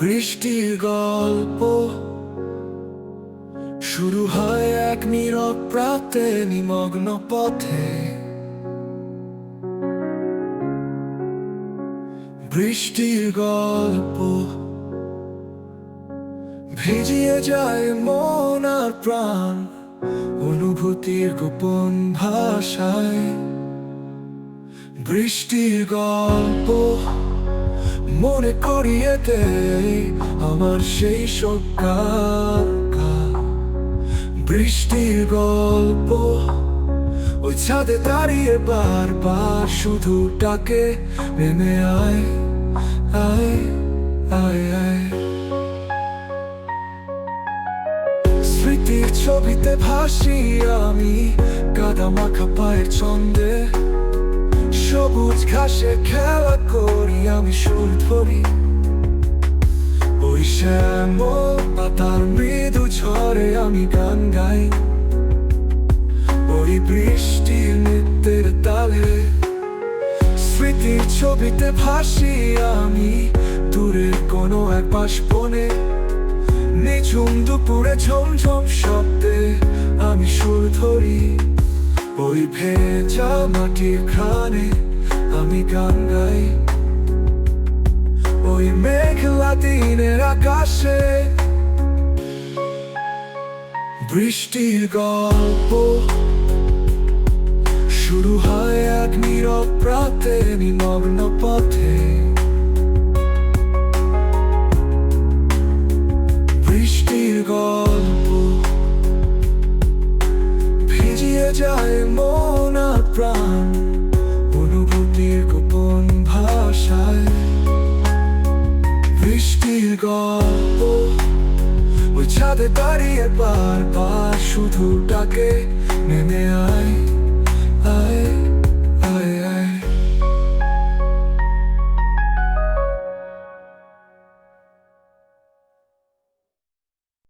বৃষ্টির গল্প। শুরু হয় এক নীরব প্রাতে নিমগ্ন পথে। বৃষ্টির গল্প। ভিজিয়ে যায় মন আর প্রাণ অনুভূতির গোপন ভাষায়। বৃষ্টির গল্প। মনে করিয়ে দেয় আমার সেই সকাল বৃষ্টির গল্প, ওই ছাদে দাঁড়িয়ে বারবার শুধু ডাকে নেমে আয় আয় আয় আয়। স্মৃতির ছবিতে ভাসি আমি, কাদা মাখা পায়ের ছন্দে। সবুজ ঘাসে খেলা করি, আমি সুর ধরি। ওই শ্যামল পাতার মৃদু ঝরে আমি গান গাই। ওই বৃষ্টির নৃত্যের তালে স্মৃতির ছবিতে ভাসি আমি। দূরের কোনো এক বাসবনে নিঝুম দুপুরে ঝমঝম শব্দে আমি সুর ধরি। ওই ভেজা মাটির ঘ্রাণে আমি গান গাই। ওই মেঘলা দিনের আকাশে। বৃষ্টির গল্প। শুরু হয় এক নীরব প্রাতে নিমগ্ন পথে। বৃষ্টির গল্প। বৃষ্টির গল্প। ওই ছাদে দাঁড়িয়ে বারবার শুধু ডাকে নেমে আয়।